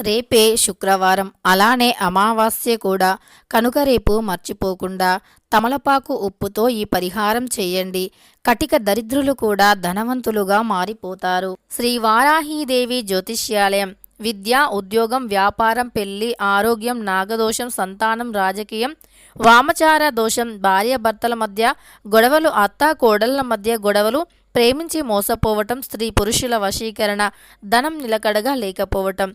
రేపే శుక్రవారం. అలానే అమావాస్య కూడా. కనుక రేపు మర్చిపోకుండా తమలపాకు ఉప్పుతో ఈ పరిహారం చేయండి. కటిక దరిద్రులు కూడా ధనవంతులుగా మారిపోతారు. శ్రీ వారాహీదేవి జ్యోతిష్యాలయం. విద్య ఉద్యోగం వ్యాపారం పెళ్ళి ఆరోగ్యం నాగదోషం సంతానం రాజకీయం వామచార దోషం భార్యాభర్తల మధ్య గొడవలు అత్త కోడళ్ళ మధ్య గొడవలు ప్రేమించి మోసపోవటం స్త్రీ పురుషుల వశీకరణ ధనం నిలకడగా లేకపోవటం.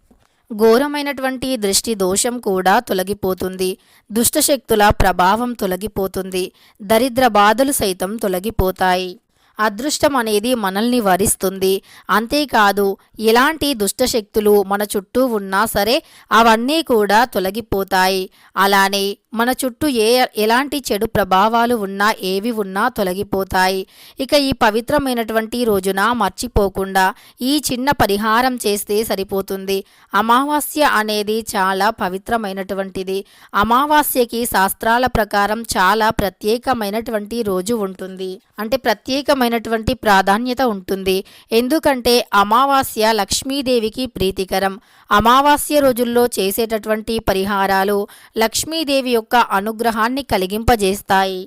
ఘోరమైనటువంటి దృష్టి దోషం కూడా తొలగిపోతుంది. దుష్టశక్తుల ప్రభావం తొలగిపోతుంది. దరిద్ర బాధలు సైతం తొలగిపోతాయి. అదృష్టం అనేది మనల్ని వరిస్తుంది. అంతేకాదు ఎలాంటి దుష్టశక్తులు మన చుట్టూ ఉన్నా సరే అవన్నీ కూడా తొలగిపోతాయి. అలానే మన చుట్టూ ఏ ఎలాంటి చెడు ప్రభావాలు ఉన్నా ఏవి ఉన్నా తొలగిపోతాయి. ఇక ఈ పవిత్రమైనటువంటి రోజున మర్చిపోకుండా ఈ చిన్న పరిహారం చేస్తే సరిపోతుంది. అమావాస్య అనేది చాలా పవిత్రమైనటువంటిది. అమావాస్యకి శాస్త్రాల ప్రకారం చాలా ప్రత్యేకమైనటువంటి రోజు ఉంటుంది. అంటే ప్రత్యేకమైన ప్రత్యేకమైనటువంటి ప్రాధాన్యత ఉంటుంది. ఎందుకంటే అమావాస్య లక్ష్మీదేవికి ప్రీతికరం. అమావాస్య రోజుల్లో చేసేటటువంటి పరిహారాలు లక్ష్మీదేవి యొక్క అనుగ్రహాన్ని కలిగింపజేస్తాయి.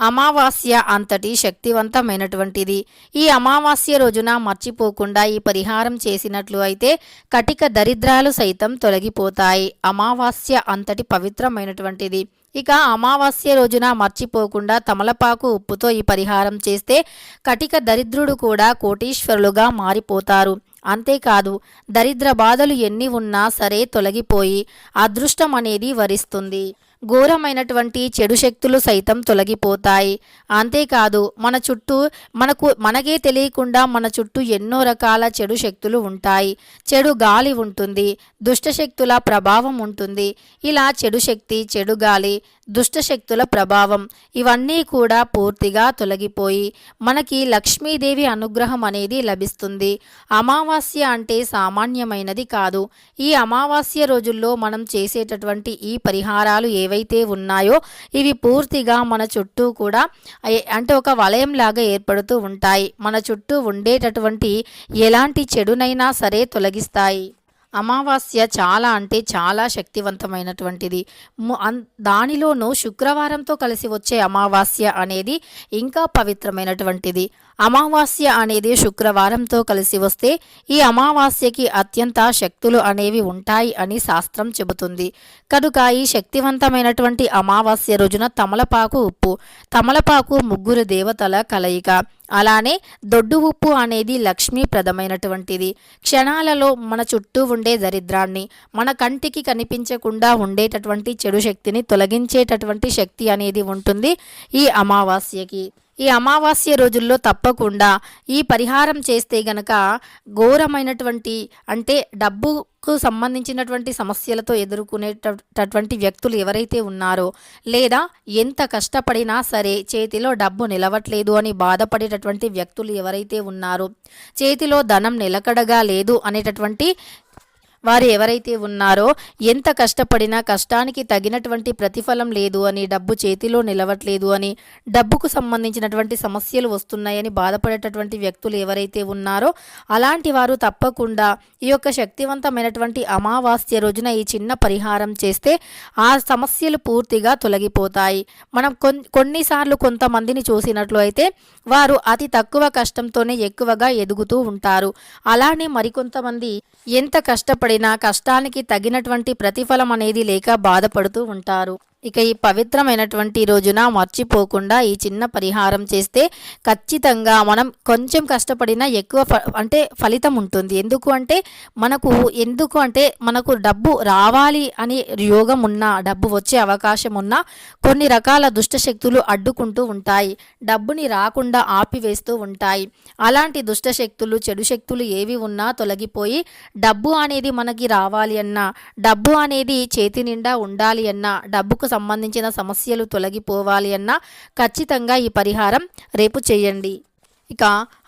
అమావాస్య అంతటి శక్తివంతమైనటువంటిది. ఈ అమావాస్య రోజున మర్చిపోకుండా ఈ పరిహారం చేసినట్లు అయితే కటిక దరిద్రాలు సైతం తొలగిపోతాయి. అమావాస్య అంతటి పవిత్రమైనటువంటిది. ఇక అమావాస్య రోజున మర్చిపోకుండా తమలపాకు ఉప్పుతో ఈ పరిహారం చేస్తే కటిక దరిద్రుడు కూడా కోటీశ్వరులుగా మారిపోతారు. అంతేకాదు దరిద్ర బాధలు ఎన్ని ఉన్నా సరే తొలగిపోయి అదృష్టం అనేది వరిస్తుంది. ఘోరమైనటువంటి చెడు శక్తులు సైతం తొలగిపోతాయి. అంతేకాదు మన చుట్టూ మనకు మనకే తెలియకుండా మన చుట్టూ ఎన్నో రకాల చెడు శక్తులు ఉంటాయి. చెడు గాలి ఉంటుంది దుష్టశక్తుల ప్రభావం ఉంటుంది. ఇలా చెడు శక్తి చెడు గాలి దుష్టశక్తుల ప్రభావం ఇవన్నీ కూడా పూర్తిగా తొలగిపోయి మనకి లక్ష్మీదేవి అనుగ్రహం అనేది లభిస్తుంది. అమావాస్య అంటే సామాన్యమైనది కాదు. ఈ అమావాస్య రోజుల్లో మనం చేసేటటువంటి ఈ పరిహారాలు ఏవైతే ఉన్నాయో ఇవి పూర్తిగా మన చుట్టూ కూడా అంటే ఒక వలయం లాగా ఏర్పడుతూ ఉంటాయి. మన చుట్టూ ఉండేటటువంటి ఎలాంటి చెడునైనా సరే తొలగిస్తాయి. అమావాస్య చాలా అంటే చాలా శక్తివంతమైనటువంటిది. దానిలోనూ శుక్రవారంతో కలిసి వచ్చే అమావాస్య అనేది ఇంకా పవిత్రమైనటువంటిది. అమావాస్య అనేది శుక్రవారంతో కలిసి వస్తే ఈ అమావాస్యకి అత్యంత శక్తులు అనేవి ఉంటాయి అని శాస్త్రం చెబుతుంది. కనుక ఈ శక్తివంతమైనటువంటి అమావాస్య రోజున తమలపాకు ఉప్పు తమలపాకు ముగ్గురు దేవతల కలయిక. అలానే దొడ్డు ఉప్పు అనేది లక్ష్మీప్రదమైనటువంటిది. క్షణాలలో మన చుట్టూ ఉండే దరిద్రాన్ని మన కంటికి కనిపించకుండా ఉండేటటువంటి చెడు శక్తిని తొలగించేటటువంటి శక్తి అనేది ఉంటుంది ఈ అమావాస్యకి. ఈ అమావాస్య రోజుల్లో తప్పకుండా ఈ పరిహారం చేస్తే గనక ఘోరమైనటువంటి అంటే డబ్బుకు సంబంధించినటువంటి సమస్యలతో ఎదుర్కొనేటటువంటి వ్యక్తులు ఎవరైతే ఉన్నారో లేదా ఎంత కష్టపడినా సరే చేతిలో డబ్బు నిలవట్లేదు అని బాధపడేటటువంటి వ్యక్తులు ఎవరైతే ఉన్నారో చేతిలో ధనం నిలకడగా లేదు అనేటటువంటి వారు ఎవరైతే ఉన్నారో ఎంత కష్టపడినా కష్టానికి తగినటువంటి ప్రతిఫలం లేదు అని డబ్బు చేతిలో నిలవట్లేదు అని డబ్బుకు సంబంధించినటువంటి సమస్యలు వస్తున్నాయని బాధపడేటటువంటి వ్యక్తులు ఎవరైతే ఉన్నారో అలాంటి వారు తప్పకుండా ఈ యొక్క శక్తివంతమైనటువంటి అమావాస్య రోజున ఈ చిన్న పరిహారం చేస్తే ఆ సమస్యలు పూర్తిగా తొలగిపోతాయి. మనం కొన్నిసార్లు కొంతమందిని చూసినట్లు అయితే వారు అతి తక్కువ కష్టంతోనే ఎక్కువగా ఎదుగుతూ ఉంటారు. అలానే మరికొంతమంది ఎంత కష్టపడి కష్టపడినా కష్టానికి తగినటువంటి ప్రతిఫలం అనేది లేక బాధపడుతూ ఉంటారు. ఇక ఈ పవిత్రమైనటువంటి రోజున మర్చిపోకుండా ఈ చిన్న పరిహారం చేస్తే ఖచ్చితంగా మనం కొంచెం కష్టపడినా ఎక్కువ ఫ అంటే ఫలితం ఉంటుంది. ఎందుకు అంటే మనకు ఎందుకు అంటే మనకు డబ్బు రావాలి అని యోగం ఉన్నా డబ్బు వచ్చే అవకాశం ఉన్నా కొన్ని రకాల దుష్టశక్తులు అడ్డుకుంటూ ఉంటాయి. డబ్బుని రాకుండా ఆపివేస్తూ ఉంటాయి. అలాంటి దుష్టశక్తులు చెడు శక్తులు ఏవి ఉన్నా తొలగిపోయి డబ్బు అనేది మనకి రావాలి అన్నా డబ్బు అనేది చేతి నిండా ఉండాలి అన్నా డబ్బుకు సంబంధించిన సమస్యలు తొలగిపోవాలి అన్నా ఖచ్చితంగా ఈ పరిహారం రేపు చేయండి. ఇక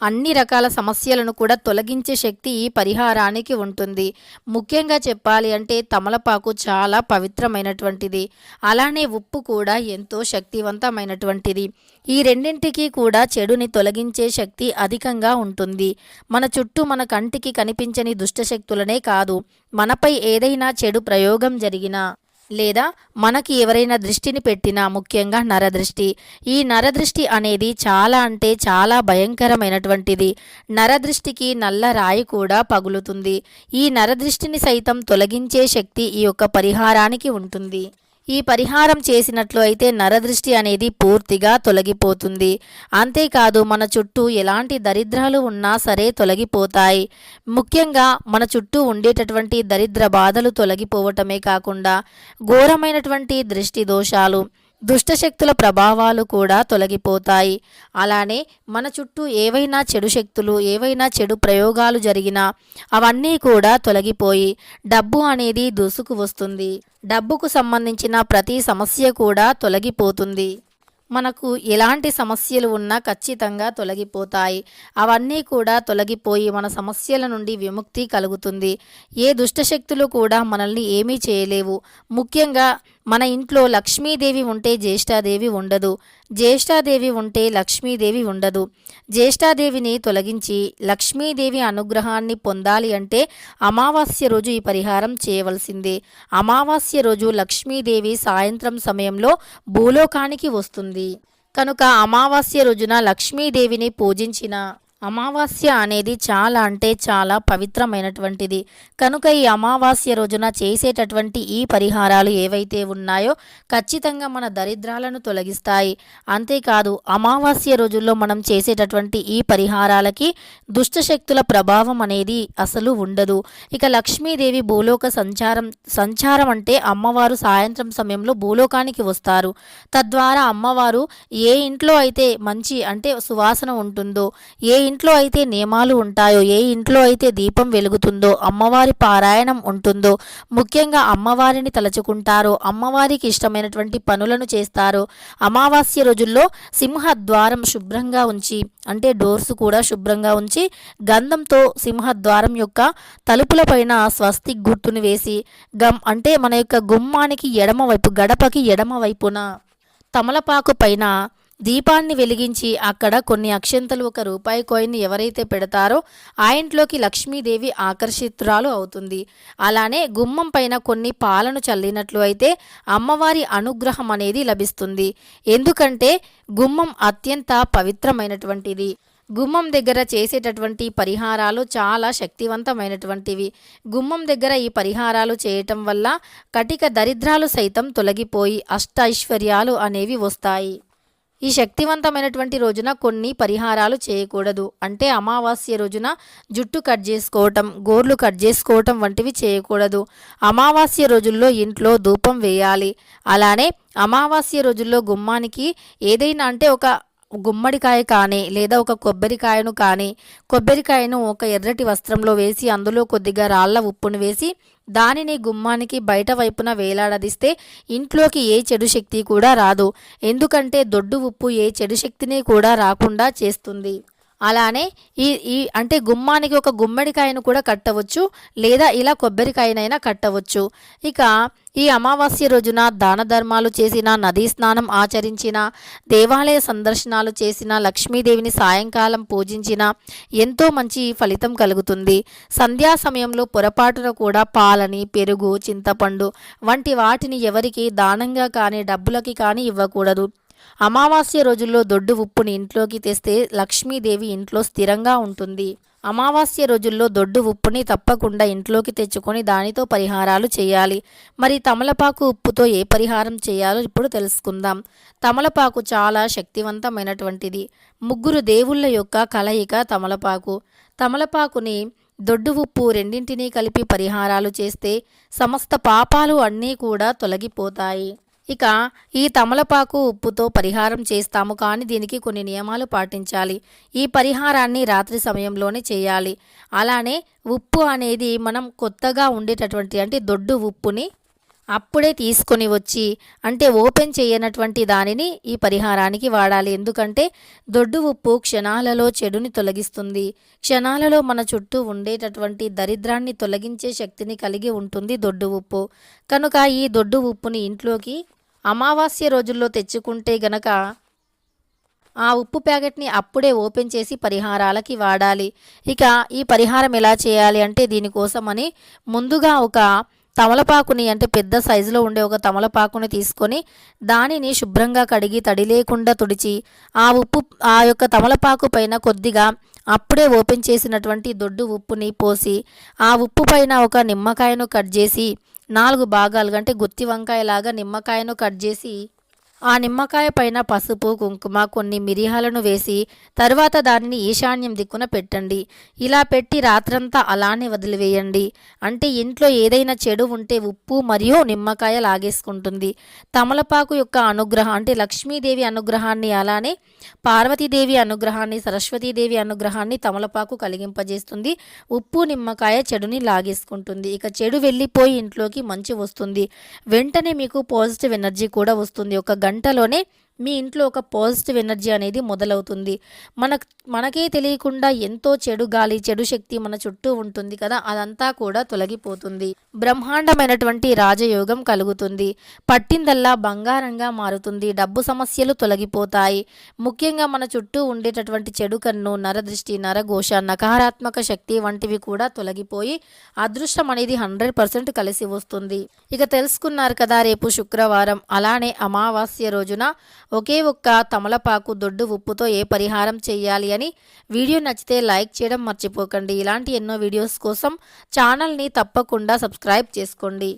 అన్ని రకాల సమస్యలను కూడా తొలగించే శక్తి ఈ పరిహారానికి ఉంటుంది. ముఖ్యంగా చెప్పాలి అంటే తమలపాకు చాలా పవిత్రమైనటువంటిది. అలానే ఉప్పు కూడా ఎంతో శక్తివంతమైనటువంటిది. ఈ రెండింటికి కూడా చెడుని తొలగించే శక్తి అధికంగా ఉంటుంది. మన చుట్టూ మన కంటికి కనిపించని దుష్టశక్తులనే కాదు. మనపై ఏదైనా చెడు ప్రయోగం జరిగినా లేదా మనకి ఎవరైనా దృష్టిని పెట్టినా ముఖ్యంగా నరదృష్టి. ఈ నరదృష్టి అనేది చాలా అంటే చాలా భయంకరమైనటువంటిది. నరదృష్టికి నల్ల రాయి కూడా పగులుతుంది. ఈ నరదృష్టిని సైతం తొలగించే శక్తి ఈ యొక్క పరిహారానికి ఉంటుంది. ఈ పరిహారం చేసినట్లు అయితే నరదృష్టి అనేది పూర్తిగా తొలగిపోతుంది. అంతేకాదు మన చుట్టూ ఎలాంటి దరిద్రాలు ఉన్నా సరే తొలగిపోతాయి. ముఖ్యంగా మన చుట్టూ ఉండేటటువంటి దరిద్ర బాధలు తొలగిపోవటమే కాకుండా ఘోరమైనటువంటి దృష్టి దోషాలు. దుష్టశక్తుల ప్రభావాలు కూడా తొలగిపోతాయి. అలానే మన చుట్టూ ఏవైనా చెడు శక్తులు ఏవైనా చెడు ప్రయోగాలు జరిగినా అవన్నీ కూడా తొలగిపోయి డబ్బు అనేది దూసుకు వస్తుంది. డబ్బుకు సంబంధించిన ప్రతి సమస్య కూడా తొలగిపోతుంది. మనకు ఎలాంటి సమస్యలు ఉన్నా ఖచ్చితంగా తొలగిపోతాయి. అవన్నీ కూడా తొలగిపోయి మన సమస్యల నుండి విముక్తి కలుగుతుంది. ఏ దుష్టశక్తులు కూడా మనల్ని ఏమీ చేయలేవు. ముఖ్యంగా మన ఇంట్లో లక్ష్మీదేవి ఉంటే జ్యేష్ఠాదేవి ఉండదు జ్యేష్ఠాదేవి ఉంటే లక్ష్మీదేవి ఉండదు. జ్యేష్ఠాదేవిని తొలగించి లక్ష్మీదేవి అనుగ్రహాన్ని పొందాలి అంటే అమావాస్య రోజు ఈ పరిహారం చేయవలసిందే. అమావాస్య రోజు లక్ష్మీదేవి సాయంత్రం సమయంలో భూలోకానికి వస్తుంది. కనుక అమావాస్య రోజున లక్ష్మీదేవిని పూజించిన అమావాస్య అనేది చాలా అంటే చాలా పవిత్రమైనటువంటిది. కనుక ఈ అమావాస్య రోజున చేసేటటువంటి ఈ పరిహారాలు ఏవైతే ఉన్నాయో ఖచ్చితంగా మన దరిద్రాలను తొలగిస్తాయి. అంతేకాదు అమావాస్య రోజుల్లో మనం చేసేటటువంటి ఈ పరిహారాలకి దుష్టశక్తుల ప్రభావం అనేది అసలు ఉండదు. ఇక లక్ష్మీదేవి భూలోక సంచారం సంచారం అంటే అమ్మవారు సాయంత్రం సమయంలో భూలోకానికి వస్తారు. తద్వారా అమ్మవారు ఏ ఇంట్లో అయితే మంచి అంటే సువాసన ఉంటుందో ఏ ఇంట్లో అయితే నియమాలు ఉంటాయో ఏ ఇంట్లో అయితే దీపం వెలుగుతుందో అమ్మవారి పారాయణం ఉంటుందో ముఖ్యంగా అమ్మవారిని తలచుకుంటారో అమ్మవారికి ఇష్టమైనటువంటి పనులను చేస్తారో అమావాస్య రోజుల్లో సింహద్వారం శుభ్రంగా ఉంచి అంటే డోర్స్ కూడా శుభ్రంగా ఉంచి గంధంతో సింహద్వారం యొక్క తలుపులపైన స్వస్తి గుర్తుని వేసి గమ్ అంటే మన యొక్క గుమ్మానికి ఎడమవైపు గడపకి ఎడమవైపున తమలపాకు పైన దీపాన్ని వెలిగించి అక్కడ కొన్ని అక్షంతలు ఒక రూపాయి కాయిన్ ఎవరైతే పెడతారో ఆ ఇంట్లోకి లక్ష్మీదేవి ఆకర్షితురాలు అవుతుంది. అలానే గుమ్మం పైన కొన్ని పాలను చల్లినట్లు అయితే అమ్మవారి అనుగ్రహం అనేది లభిస్తుంది. ఎందుకంటే గుమ్మం అత్యంత పవిత్రమైనటువంటిది. గుమ్మం దగ్గర చేసేటటువంటి పరిహారాలు చాలా శక్తివంతమైనటువంటివి. గుమ్మం దగ్గర ఈ పరిహారాలు చేయటం వల్ల కటిక దరిద్రాలు సైతం తొలగిపోయి అష్ట ఐశ్వర్యాలు అనేవి వస్తాయి. ఈ శక్తివంతమైనటువంటి రోజున కొన్ని పరిహారాలు చేయకూడదు. అంటే అమావాస్య రోజున జుట్టు కట్ చేసుకోవటం గోర్లు కట్ చేసుకోవటం వంటివి చేయకూడదు. అమావాస్య రోజుల్లో ఇంట్లో ధూపం వేయాలి. అలానే అమావాస్య రోజుల్లో గుమ్మానికి ఏదైనా అంటే ఒక గుమ్మడికాయ కానీ లేదా ఒక కొబ్బరికాయను కానీ కొబ్బరికాయను ఒక ఎర్రటి వస్త్రంలో వేసి అందులో కొద్దిగా రాళ్ళ ఉప్పును వేసి దానిని గుమ్మానికి బయట వైపున వేలాడదిస్తే ఇంట్లోకి ఏ చెడు శక్తి కూడా రాదు. ఎందుకంటే దొడ్డు ఉప్పు ఏ చెడు శక్తిని కూడా రాకుండా చేస్తుంది. అలానే ఈ ఈ అంటే గుమ్మానికి ఒక గుమ్మడికాయను కూడా కట్టవచ్చు లేదా ఇలా కొబ్బరికాయనైనా కట్టవచ్చు. ఇక ఈ అమావాస్య రోజున దాన ధర్మాలు చేసిన నదీ స్నానం ఆచరించిన దేవాలయ సందర్శనాలు చేసిన లక్ష్మీదేవిని సాయంకాలం పూజించిన ఎంతో మంచి ఫలితం కలుగుతుంది. సంధ్యా సమయంలో పొరపాటున కూడా పాలని పెరుగు చింతపండు వంటి వాటిని ఎవరికి దానంగా కానీ డబ్బులకి కానీ ఇవ్వకూడదు. అమావాస్య రోజుల్లో దొడ్డు ఉప్పుని ఇంట్లోకి తెస్తే లక్ష్మీదేవి ఇంట్లో స్థిరంగా ఉంటుంది. అమావాస్య రోజుల్లో దొడ్డు ఉప్పుని తప్పకుండా ఇంట్లోకి తెచ్చుకొని దానితో పరిహారాలు చేయాలి. మరి తమలపాకు ఉప్పుతో ఏ పరిహారం చేయాలో ఇప్పుడు తెలుసుకుందాం. తమలపాకు చాలా శక్తివంతమైనటువంటిది. ముగ్గురు దేవుళ్ళ యొక్క కలయిక తమలపాకు. తమలపాకుని దొడ్డు ఉప్పు రెండింటినీ కలిపి పరిహారాలు చేస్తే సమస్త పాపాలు అన్నీ కూడా తొలగిపోతాయి. ఇక ఈ తమలపాకు ఉప్పుతో పరిహారం చేస్తాము కానీ దీనికి కొన్ని నియమాలు పాటించాలి. ఈ పరిహారాన్ని రాత్రి సమయంలోనే చేయాలి. అలానే ఉప్పు అనేది మనం కొత్తగా ఉండేటటువంటి అంటే దొడ్డు ఉప్పుని అప్పుడే తీసుకొని వచ్చి అంటే ఓపెన్ చేయనటువంటి దానిని ఈ పరిహారానికి వాడాలి. ఎందుకంటే దొడ్డు ఉప్పు క్షణాలలో చెడుని తొలగిస్తుంది. క్షణాలలో మన చుట్టూ ఉండేటటువంటి దరిద్రాన్ని తొలగించే శక్తిని కలిగి ఉంటుంది దొడ్డు ఉప్పు. కనుక ఈ దొడ్డు ఉప్పుని ఇంట్లోకి అమావాస్య రోజుల్లో తెచ్చుకుంటే గనక ఆ ఉప్పు ప్యాకెట్ని అప్పుడే ఓపెన్ చేసి పరిహారాలకి వాడాలి. ఇక ఈ పరిహారం ఎలా చేయాలి అంటే దీనికోసమని ముందుగా ఒక తమలపాకుని అంటే పెద్ద సైజులో ఉండే ఒక తమలపాకుని తీసుకొని దానిని శుభ్రంగా కడిగి తడి లేకుండా తుడిచి ఆ ఉప్పు ఆ యొక్క తమలపాకు పైన కొద్దిగా అప్పుడే ఓపెన్ చేసినటువంటి దొడ్డు ఉప్పుని పోసి ఆ ఉప్పు పైన ఒక నిమ్మకాయను కట్ చేసి నాలుగు భాగాలుగా అంటే గుత్తి వంకాయలాగా నిమ్మకాయను కట్ చేసి ఆ నిమ్మకాయ పైన పసుపు కుంకుమ కొన్ని మిరియాలను వేసి తర్వాత దానిని ఈశాన్యం దిక్కున పెట్టండి. ఇలా పెట్టి రాత్రంతా అలానే వదిలివేయండి. అంటే ఇంట్లో ఏదైనా చెడు ఉంటే ఉప్పు మరియు నిమ్మకాయ లాగేసుకుంటుంది. తమలపాకు యొక్క అనుగ్రహం అంటే లక్ష్మీదేవి అనుగ్రహాన్ని అలానే పార్వతీదేవి అనుగ్రహాన్ని సరస్వతీదేవి అనుగ్రహాన్ని తమలపాకు కలిగింపజేస్తుంది. ఉప్పు నిమ్మకాయ చెడుని లాగేసుకుంటుంది. ఇక చెడు వెళ్ళిపోయి ఇంట్లోకి మంచి వస్తుంది. వెంటనే మీకు పాజిటివ్ ఎనర్జీ కూడా వస్తుంది. ఒక గంటలోనే మీ ఇంట్లో ఒక పాజిటివ్ ఎనర్జీ అనేది మొదలవుతుంది. మన మనకే తెలియకుండా ఎంతో చెడు గాలి చెడు శక్తి మన చుట్టూ ఉంటుంది కదా అదంతా కూడా తొలగిపోతుంది. బ్రహ్మాండమైనటువంటి రాజయోగం కలుగుతుంది. పట్టిందల్లా బంగారంగా మారుతుంది. డబ్బు సమస్యలు తొలగిపోతాయి. ముఖ్యంగా మన చుట్టూ ఉండేటటువంటి చెడు కన్ను నరదృష్టి నరఘోష నకారాత్మక శక్తి వంటివి కూడా తొలగిపోయి అదృష్టం అనేది హండ్రెడ్ పర్సెంట్ కలిసి వస్తుంది. ఇక తెలుసుకున్నారు కదా రేపు శుక్రవారం అలానే అమావాస్య రోజున ఒకే ఒక్క తమలపాకు దొడ్డు ఉప్పుతో ఏ పరిహారం చేయాలి అని వీడియో నచ్చితే లైక్ చేయడం మర్చిపోకండి. ఇలాంటి ఎన్నో వీడియోస్ కోసం ఛానల్ని తప్పకుండా సబ్స్క్రైబ్ చేసుకోండి.